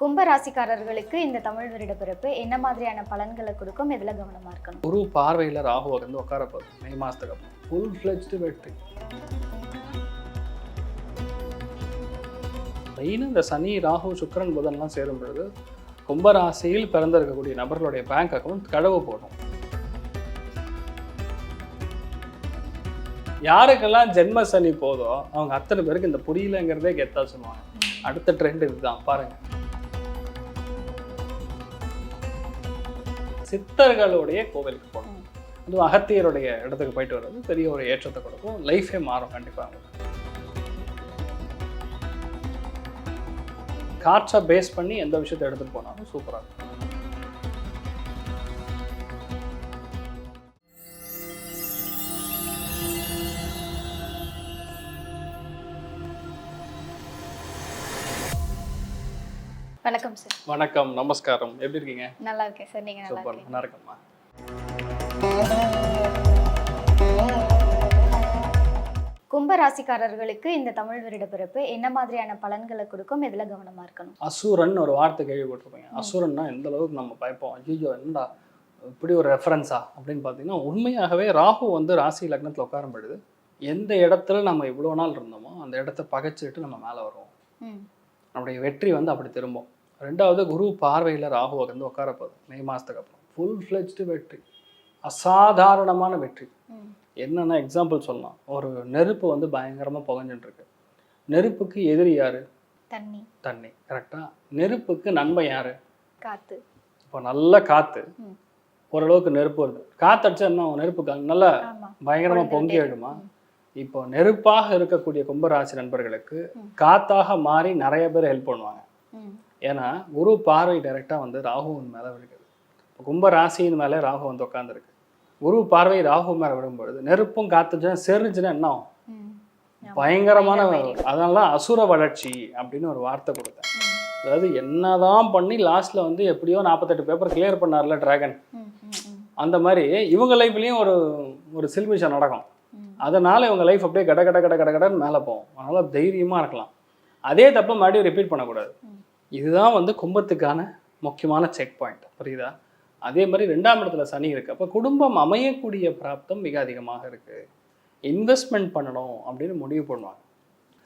கும்ப ராசிக்காரர்களுக்கு இந்த தமிழ் வருட பிறப்பு என்ன மாதிரியான பலன்களை கொடுக்கும் இதுல கவனமா இருக்கணும்? குரு பார்வையில் ராகு வந்து உட்கார போகுது மே மாதத்துக்கு அப்புறம். ஃபுல் ஃப்ளெஜ்டு வெற்றி மெயின் இந்த சனி ராகு சுக்கிரன் புதன்லாம் சேரும் பொழுது கும்பராசியில் பிறந்திருக்கக்கூடிய நபர்களுடைய பேங்க் அக்கௌண்ட் கடவு போடும். யாருக்கெல்லாம் ஜென்ம சனி போதோ அவங்க அத்தனை பேருக்கு இந்த புரியலங்கிறதே கெத்தா சொல்லுவாங்க. அடுத்த ட்ரெண்ட் இதுதான். பாருங்க. சித்தர்களுடைய கோவிலுக்கு போகணும். அதுவும் அகத்தியருடைய இடத்துக்கு போயிட்டு வர்றது பெரிய ஒரு ஏற்றத்தை கொடுக்கும். லைஃபே மாறும் கண்டிப்பாக உங்களுக்கு காற்றை பேஸ் பண்ணி எந்த விஷயத்தை எடுத்துகிட்டு போனாலும் சூப்பராக இருக்கும். வணக்கம் சார் வணக்கம் நமஸ்காரம். எப்படி இருக்கீங்க? நல்லா இருக்கேன் சார் நீங்க நல்லா இருக்கீங்க நல்லா இருக்கம்மா. கும்ப ராசிக்காரர்களுக்கு இந்த தமிழ் வருட பிறப்பு என்ன மாதிரியான பலன்களை கொடுக்கும் இதுல கவனமா இருக்கணும்? அசுரன் ஒரு வார்த்தை கேள்விப்பட்டிருப்பீங்க. அசுரன்னா எந்த அளவுக்கு நம்ம பயப்போம்? ஐயோ என்னடா இப்படி ஒரு ரெஃபரன்ஸா அப்படின்னு பார்த்தீங்கன்னா உண்மையாகவே ராகு வந்து ராசி லக்னத்தில் உட்காரும் பொழுது எந்த இடத்துல நம்ம இவ்வளோ நாள் இருந்தோமோ அந்த இடத்த பகைச்சிட்டு நம்ம மேலே வருவோம். நம்முடைய வெற்றி வந்து அப்படி திரும்பும். ரெண்டாவது குரு பார்வையில் ராகு வந்து உட்கார போகுது மே மாதத்துக்கு அப்புறம். ஃபுல் ஃப்ளெஜ்டு வெற்றி. அசாதாரணமான வெற்றி. என்னென்ன எக்ஸாம்பிள் சொல்லலாம். ஒரு நெருப்பு வந்து பயங்கரமாக புகஞ்சுட்டு நெருப்புக்கு எதிரி யாரு? தண்ணி. தண்ணி. கரெக்டாக நெருப்புக்கு நன்மை யாரு? காத்து. இப்போ நல்ல காற்று. ஓரளவுக்கு நெருப்பு வருது. காற்றடிச்சா என்ன ஆகும்? நெருப்பு நல்லா பயங்கரமாக பொங்கி. ஆயிடுமா. இப்போ நெருப்பாக இருக்கக்கூடிய கும்பராசி நண்பர்களுக்கு. காத்தாக மாறி நிறைய பேர் ஹெல்ப் பண்ணுவாங்க. ஏன்னா குரு பார்வை டைரெக்டாக வந்து ராகுவின் மேலே விழுகுது. கும்ப ராசியின் மேலே ராகு வந்து உட்காந்துருக்கு குரு பார்வை ராகு மேலே விடும்பொழுது நெருப்பும் காத்துச்சுன்னா செருச்சுன்னா என்ன. பயங்கரமான பயங்கர அதனால தான் அசுர வளர்ச்சி அப்படின்னு ஒரு வார்த்தை கொடுத்தேன். அதாவது என்னதான் பண்ணி லாஸ்ட்ல வந்து எப்படியோ நாற்பத்தெட்டு பேப்பர் கிளியர் பண்ணார்ல டிராகன் அந்த மாதிரி இவங்க லைஃப்லேயும் ஒரு ஒரு சில்மிஷம் நடக்கும். அதனால இவங்க லைஃப் அப்படியே கட கட கட கட கடன்னு மேலே போகும். அதனால தைரியமாக இருக்கலாம். அதே தப்பை மறுபடியும் ரிப்பீட் பண்ணக்கூடாது. இதுதான் வந்து கும்பத்துக்கான முக்கியமான செக் பாயிண்ட் புரியுதா? அதே மாதிரி ரெண்டாம் இடத்துல சனி இருக்கு. அப்போ குடும்பம் அமையக்கூடிய பிராப்தம் மிக அதிகமாக இருக்கு. இன்வெஸ்ட்மெண்ட் பண்ணணும் அப்படின்னு முடிவு பண்ணுவாங்க.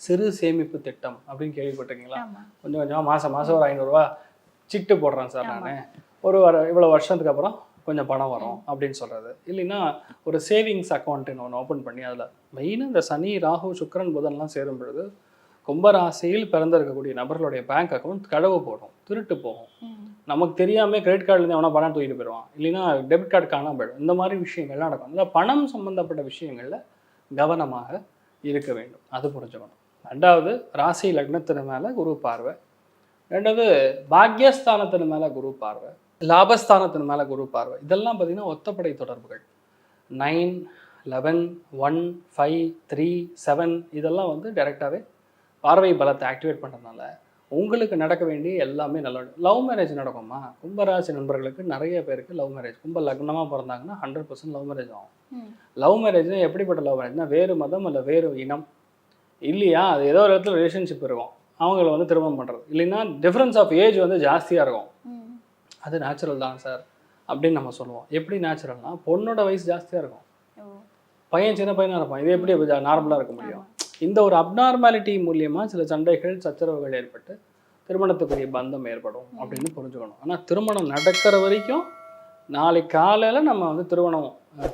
சிறு சேமிப்பு திட்டம் அப்படின்னு கேள்விப்பட்டிருக்கீங்களா? கொஞ்சம் கொஞ்சமாக மாதம் மாதம் ஒரு ஐநூறுரூவா சிட்டு போடுறேன் சார். நான். ஒரு வர இவ்வளோ வருஷத்துக்கு அப்புறம் கொஞ்சம் பணம் வரும் அப்படின்னு சொல்கிறது இல்லைன்னா ஒரு சேவிங்ஸ் அக்கௌண்ட்டுன்னு ஒன்று ஓப்பன் பண்ணி அதில் மெயினாக இந்த சனி ராகு சுக்கிரன் புதன்லாம் சேரும் பொழுது கும்பராசியில் பிறந்திருக்கக்கூடிய நபர்களுடைய பேங்க் அக்கௌண்ட் கடவு போடும் திருட்டு போகும். நமக்கு தெரியாமல் கிரெடிட் கார்டுலேருந்து எவனா பணம் தூக்கிட்டு போயிடுவான் இல்லைன்னா டெபிட் கார்டு காணாம போயிடும். இந்த மாதிரி விஷயங்கள்லாம் நடக்கும். இந்த பணம் சம்பந்தப்பட்ட விஷயங்களில் கவனமாக இருக்க வேண்டும். அது புரிஞ்சுக்கணும். ரெண்டாவது ராசி லக்னத்தின் மேலே குரு பார்வை. ரெண்டாவது பாக்யஸ்தானத்தின் மேலே குரு பார்வை. லாபஸ்தானத்தின் மேலே குரு பார்வை. இதெல்லாம் பார்த்தீங்கன்னா ஒத்தப்படை தொடர்புகள். Nine eleven one five three seven இதெல்லாம் வந்து டைரெக்டாகவே பார்வை பலத்தை ஆக்டிவேட் பண்ணுறதுனால உங்களுக்கு நடக்க வேண்டிய எல்லாமே நல்ல லவ் மேரேஜ் நடக்குமா கும்பராசி நண்பர்களுக்கு நிறைய பேருக்கு லவ் மேரேஜ் கும்ப லக்னமாக பிறந்தாங்கன்னா ஹண்ட்ரட் பர்சன்ட் லவ் மேரேஜ் ஆகும். லவ் மேரேஜ்னா எப்படிப்பட்ட லவ் மேரேஜ்னா வேறு மதம் இல்லை வேறு இனம். இல்லையா? அது ஏதோ ஒரு இடத்துல ரிலேஷன்ஷிப் இருக்கும். அவங்கள வந்து திருமணம் பண்ணுறது இல்லைன்னா டிஃப்ரென்ஸ் ஆஃப் ஏஜ் வந்து ஜாஸ்தியாக இருக்கும். அது நேச்சுரல் தான் சார் அப்படின்னு நம்ம சொல்லுவோம். எப்படி நேச்சுரல்னா பொண்ணோட வயசு ஜாஸ்தியாக இருக்கும். பையன் சின்ன பையனாக இருப்பான். இது எப்படி நார்மலாக இருக்க முடியும். இந்த ஒரு அப்நார்மாலிட்டி மூலியமாக சில சண்டைகள் சச்சரவுகள் ஏற்பட்டு திருமணத்துக்குரிய பந்தம் ஏற்படும் அப்படின்னு புரிஞ்சுக்கணும். ஆனால் திருமணம் நடக்கிற வரைக்கும் நாளைக்கு காலையில் நம்ம வந்து திருமணம்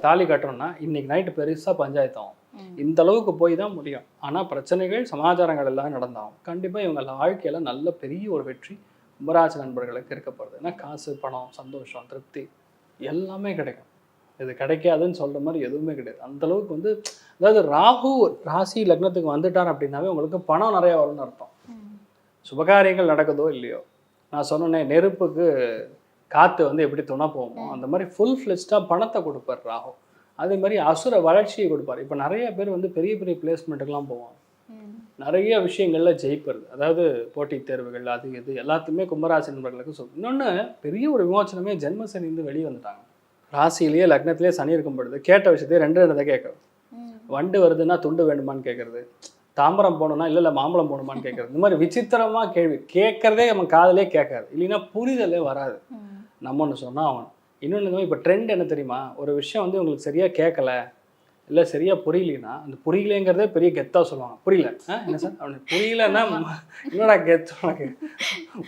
தாலி கட்டுறோம்னா இன்னைக்கு நைட்டு பெருசாக பஞ்சாயத்தாகும் இந்த அளவுக்கு போய் தான் முடியும். ஆனால் பிரச்சனைகள் சமாச்சாரங்கள் எல்லாம் நடந்தாகும் கண்டிப்பாக இவங்க வாழ்க்கையில் நல்ல பெரிய ஒரு வெற்றி கும்பராசி நண்பர்களுக்கு இருக்க போகிறது ஏன்னா காசு பணம் சந்தோஷம் திருப்தி எல்லாமே கிடைக்கும். இது கிடைக்காதுன்னு சொல்கிற மாதிரி எதுவுமே கிடையாது. அந்த அளவுக்கு வந்து அதாவது ராகு ராசி லக்னத்துக்கு வந்துட்டார் அப்படின்னாவே உங்களுக்கு பணம் நிறையா வரும்னு அர்த்தம். சுபகாரியங்கள் நடக்குதோ இல்லையோ நான் சொன்னேனே நெருப்புக்கு காற்று வந்து எப்படி துணை போகுமோ அந்த மாதிரி ஃபுல் ஃப்ளெஸ்டாக பணத்தை கொடுப்பார் ராகு. அதே மாதிரி அசுர வளர்ச்சியை கொடுப்பார். இப்போ நிறைய பேர் வந்து பெரிய பெரிய பிளேஸ்மெண்ட்டுக்கெலாம் போவாங்க. நிறைய விஷயங்கள்ல ஜெயிப்பது அதாவது போட்டித் தேர்வுகள் அது இது எல்லாத்தையுமே கும்பராசி நண்பர்களுக்கு சொல்லும் இன்னொன்று பெரிய ஒரு விமோச்சனமே ஜென்மசனிந்து வெளியே வந்துட்டாங்க. ராசியிலேயே லக்னத்திலேயே சனி இருக்கும் பொழுது கேட்ட விஷயத்தையே ரெண்டு ரெண்டு தான் கேட்கறது. வண்டு வருதுன்னா துண்டு வேண்டுமான்னு கேட்கறது. தாம்பரம் போகணும்னா இல்லை இல்லை மாம்பழம் போகணுமான்னு கேட்குறது. இந்த மாதிரி விசித்திரமா கேள்வி. கேட்கறதே நம்ம காதலே கேட்காது. இல்லைன்னா புரிதலே வராது. நம்ம ஒன்று சொன்னால் அவன் இன்னொன்று இப்போ ட்ரெண்ட் என்ன தெரியுமா? ஒரு விஷயம் வந்து உங்களுக்கு சரியாக கேட்கல. இல்லை சரியாக புரியலனா அந்த புரியலங்கிறதே பெரிய கெத்தாக சொல்லுவாங்க. புரியல? என்ன சார்? அவனுக்கு புரியலன்னா என்னடா கெத்து உனக்கு?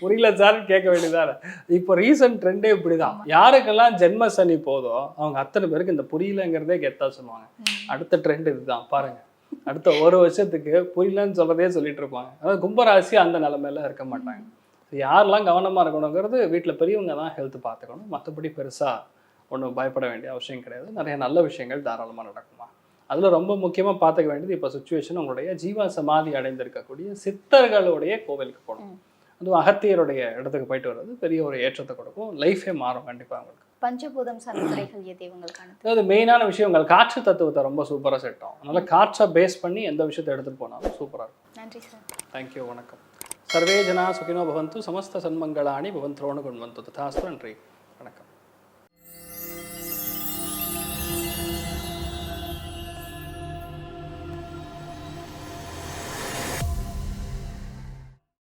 புரியல சார்னு கேட்க வேண்டியதான இப்போ ரீசன்ட் ட்ரெண்டே இப்படி தான் யாருக்கெல்லாம் ஜென்ம சனி போதோ அவங்க அத்தனை பேருக்கு இந்த புரியலங்கிறதே கெத்தாக சொல்லுவாங்க. அடுத்த ட்ரெண்ட் இதுதான் பாருங்க. அடுத்த ஒரு வருஷத்துக்கு புரியலன்னு சொல்றதே சொல்லிட்டு இருப்பாங்க. அதாவது கும்பராசி அந்த நிலைமையில இருக்க மாட்டாங்க. யாரெல்லாம் கவனமாக இருக்கணுங்கிறது வீட்டில் பெரியவங்க தான் ஹெல்த் பார்த்துக்கணும். மற்றபடி பெருசாக ஒன்றும் பயப்பட வேண்டிய அவசியம் கிடையாது. நிறைய நல்ல விஷயங்கள் தாராளமாக நடக்குமா? அதில் ரொம்ப முக்கியமாக பார்த்துக்க வேண்டியது இப்போ சுச்சுவேஷன் உங்களுடைய ஜீவா சமாதி அடைந்திருக்கக்கூடிய சித்தர்களுடைய கோவிலுக்கு போகணும். அதுவும் அகத்தியருடைய இடத்துக்கு போயிட்டு வர்றது பெரிய ஒரு ஏற்றத்தை கொடுக்கும். லைஃபே மாறும் கண்டிப்பாக உங்களுக்கு. பஞ்சபூதம் எது அதாவது மெயினான விஷயம் உங்கள் காற்று தத்துவத்தை ரொம்ப சூப்பராக செட் ஆகும். அதனால காற்றை பேஸ் பண்ணி எந்த விஷயத்தை எடுத்துகிட்டு போனாலும் சூப்பராக இருக்கும். நன்றி சார். தேங்க்யூ வணக்கம். சர்வே ஜனா சுகினோ பவந்து சமஸ்த சன்மங்களாணி பவந்தோணு குண்வந்து ததாஸ்து நன்றி.